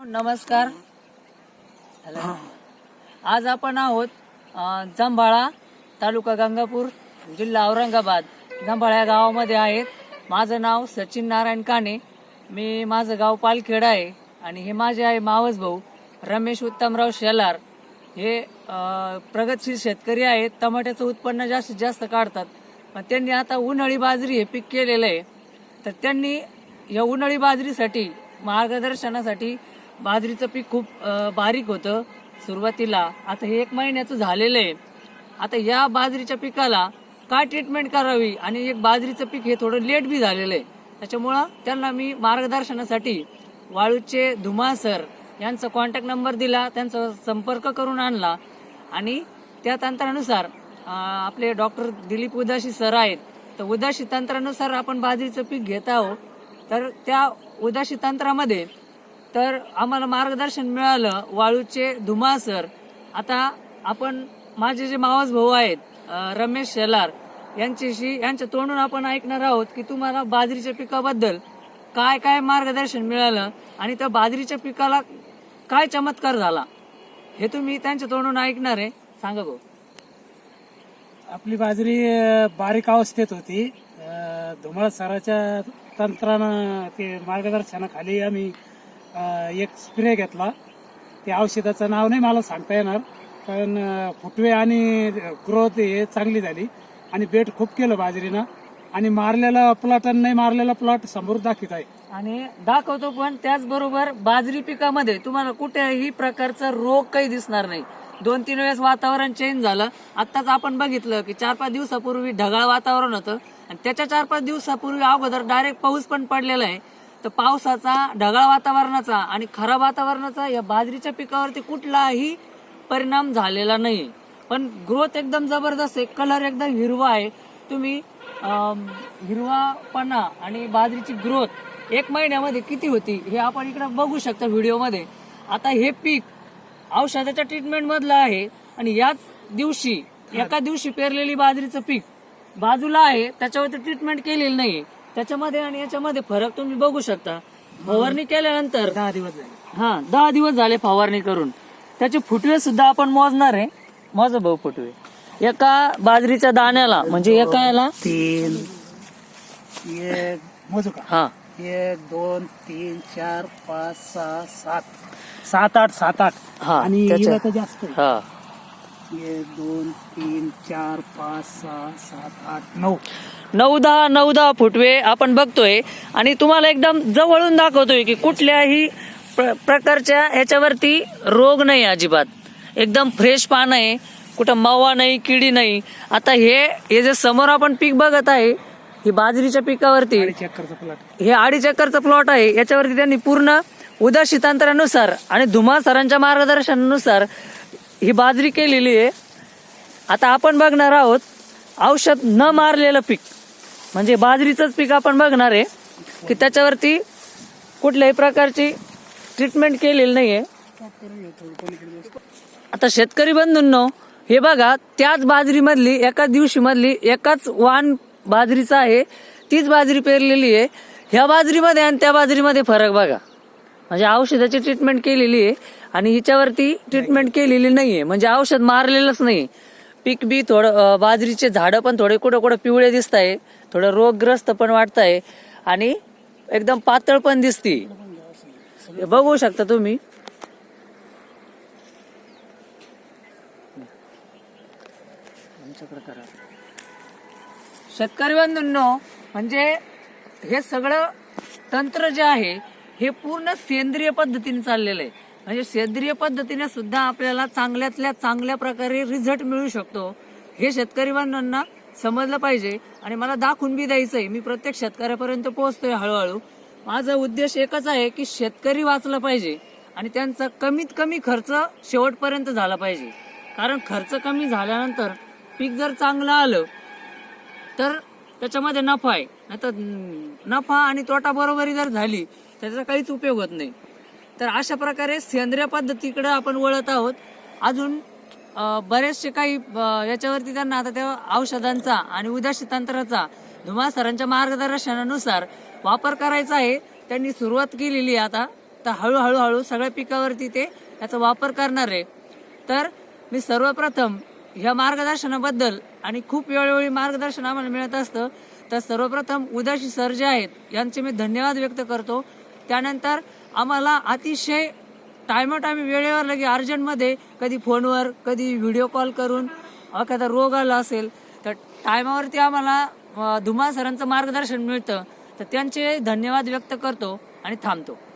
नमस्कार. हॅलो. आज आपण आहोत जांभाळा तालुका गंगापूर जिल्हा औरंगाबाद. जांभाळा या गावामध्ये आहेत. माझं नाव सचिन नारायण काणे मी माझं गाव पालखेड आहे आणि हे माझे आहे मावस भाऊ रमेश उत्तमराव शेलार. हे प्रगतशील शेतकरी आहेत. टमाट्याचं उत्पन्न जास्तीत जास्त काढतात. पण त्यांनी आता उन्हाळी बाजरी हे पीक केलेलं आहे. तर त्यांनी या उन्हाळी बाजरीसाठी मार्गदर्शनासाठी बाजरीचं पीक खूप बारीक होतं सुरुवातीला. आता हे एक महिन्याचं झालेलं आहे. आता या बाजरीच्या पिकाला काय ट्रीटमेंट करावी? आणि एक बाजरीचं पीक हे थोडं लेट बी झालेलं आहे. त्याच्यामुळं त्यांना मी मार्गदर्शनासाठी वाळूचे धुमा सर यांचा कॉन्टॅक्ट नंबर दिला त्यांचा संपर्क करून आणला. आणि त्या तंत्रानुसार आपले डॉक्टर दिलीप उदाशी सर आहेत. तर उदाशी तंत्रानुसार आपण बाजरीचं पीक घेत आहोत. तर त्या उदाशी तंत्रामध्ये तर आम्हाला मार्गदर्शन मिळालं. वाळूचे धुमा सर. आता आपण माझे जे मावस भाऊ आहेत रमेश शेलार यांच्याशी यांच्या तोंडून आपण ऐकणार आहोत की तुम्हाला बाजरीच्या पिकाबद्दल काय काय मार्गदर्शन मिळालं आणि त्या बाजरीच्या पिकाला काय चमत्कार झाला हे तुम्ही त्यांच्या तोंडून ऐकणार आहे. सांगा भाऊ. आपली बाजरी बारीक अवस्थेत होती. अ, धुमाळ सराच्या तंत्रानं ते मार्गदर्शनाखाली आम्ही एक स्प्रे घेतला. त्या औषधाचं नाव नाही मला सांगता येणार पण फुटवे आणि ग्रोथ हे चांगली झाली आणि बेट खूप केलं बाजरीनं. आणि मारलेला प्लॉट आणि नाही मारलेला प्लॉट समोर दाखवित आहे. आणि दाखवतो पण त्याचबरोबर बाजरी पिकामध्ये तुम्हाला कुठेही प्रकारचा रोग काही दिसणार नाही. दोन तीन वेळेस वातावरण चेंज झालं. आत्ताच आपण बघितलं की चार पाच दिवसापूर्वी ढगाळ वातावरण होतं. आणि त्याच्या चार पाच दिवसापूर्वी अगोदर डायरेक्ट पाऊस पण पडलेला आहे. तर पावसाचा ढगाळ वातावरणाचा आणि खराब वातावरणाचा या बाजरीच्या पिकावरती कुठलाही परिणाम झालेला नाही पण ग्रोथ एकदम जबरदस्त आहे कलर एकदम हिरवा आहे. तुम्ही हिरवापणा आणि बाजरीची ग्रोथ एक महिन्यामध्ये किती होती हे आपण इकडे बघू शकता व्हिडिओमध्ये. आता हे पीक औषधाच्या ट्रीटमेंट मधलं आहे आणि याच दिवशी एका दिवशी पेरलेली बाजरीचं पीक बाजूला आहे त्याच्यावरती ट्रीटमेंट केलेली नाही त्याच्यामध्ये आणि याच्यामध्ये फरक तुम्ही बघू शकता. फवारणी केल्यानंतर दहा दिवस झाले. हा दहा दिवस झाले फवारणी करून. त्याचे फुटवे सुद्धा आपण मोजणार आहे. मोज भाऊ फुटवे. एका बाजरीच्या दाण्याला म्हणजे एका याला तीन एक मोजू का? हा. एक दोन तीन चार पाच सहा सात. सात आठ सात आठ. हा, आणि त्याच्या- हिला तर जास्त आहे. हा. एक दोन तीन चार पाच सहा सात आठ नऊ. नऊ दहा नऊ दहा फुटवे आपण बघतोय आणि तुम्हाला एकदम जवळून दाखवतोय की कुठल्याही प्र- प्रकारच्या ह्याच्यावरती रोग नाही अजिबात. एकदम फ्रेश पान आहे. कुठं मावा नाही किडी नाही. आता हे हे जे समोर आपण पीक बघत आहे ही बाजरीच्या पिकावरती हे अडीच एकरचं प्लॉट आहे. याच्यावरती त्यांनी पूर्ण उदाशी तंत्रानुसार आणि धुमा सरांच्या मार्गदर्शनानुसार ही बाजरी केलेली आहे. आता आपण बघणार आहोत औषध न मारलेलं पीक. म्हणजे बाजरीचंच पीक आपण बघणार आहे की त्याच्यावरती कुठल्याही प्रकारची ट्रीटमेंट केलेली नाहीये. आता शेतकरी बंधूंनो हे बघा त्याच बाजरीमधली एकाच दिवशी मधली एकाच वाण बाजरीचा आहे तीच बाजरी पेरलेली आहे. ह्या बाजरीमध्ये आणि त्या बाजरीमध्ये फरक बघा. म्हणजे औषधाची ट्रीटमेंट केलेली आहे आणि हिच्यावरती ट्रीटमेंट केलेली नाहीये. म्हणजे औषध मारलेलंच नाही पीक बी थोडं बाजरीचे झाडं पण थोडे कुठं कुठं पिवळे दिसत आहे थोडं रोगग्रस्त पण वाटत आहे आणि एकदम पातळ पण दिसती. हे बघू शकता तुम्ही. शेतकरी बंधूंनो म्हणजे हे सगळं तंत्र जे आहे हे पूर्ण सेंद्रिय पद्धतीने चाललेलं आहे. म्हणजे सेंद्रिय पद्धतीने सुद्धा आपल्याला चांगल्यातल्या चांगल्या प्रकारे रिझल्ट मिळू शकतो. हे शेतकरी बांधवांना समजलं पाहिजे. आणि मला दाखवून बी द्यायचं आहे. मी प्रत्येक शेतकऱ्यापर्यंत पोहोचतोय हळूहळू. माझा उद्देश एकच आहे की शेतकरी वाचला पाहिजे. आणि त्यांचा कमीत कमी खर्च शेवटपर्यंत झाला पाहिजे. कारण खर्च कमी झाल्यानंतर पीक जर चांगलं आलं तर त्याच्यामध्ये नफा आहे. नाहीतर नफा आणि तोटा बरोबरी जर झाली त्याचा काहीच उपयोग होत नाही. तर अशा प्रकारे सेंद्रिय पद्धतीकडे आपण वळत आहोत. अजून बरेचसे काही याच्यावरती त्यांना आता त्या औषधांचा आणि उदासी तंत्राचा धुमा सरांच्या मार्गदर्शनानुसार वापर करायचा आहे. त्यांनी सुरुवात केलेली आता. तर हळूहळू हळू सगळ्या पिकावरती ते याचा वापर करणार आहे. तर मी सर्वप्रथम ह्या मार्गदर्शनाबद्दल आणि खूप वेळोवेळी मार्गदर्शन आम्हाला मिळत असतं. तर सर्वप्रथम उदाशी सर जे आहेत यांचे मी धन्यवाद व्यक्त करतो. त्यानंतर आम्हाला अतिशय टायमाटायमी वेळेवर लगे अर्जंटमध्ये कधी फोनवर कधी व्हिडिओ कॉल करून एखादा रोग आला असेल तर टायमावरती आम्हाला धुमा सरांचं मार्गदर्शन मिळतं. तर त्यांचे धन्यवाद व्यक्त करतो आणि थांबतो.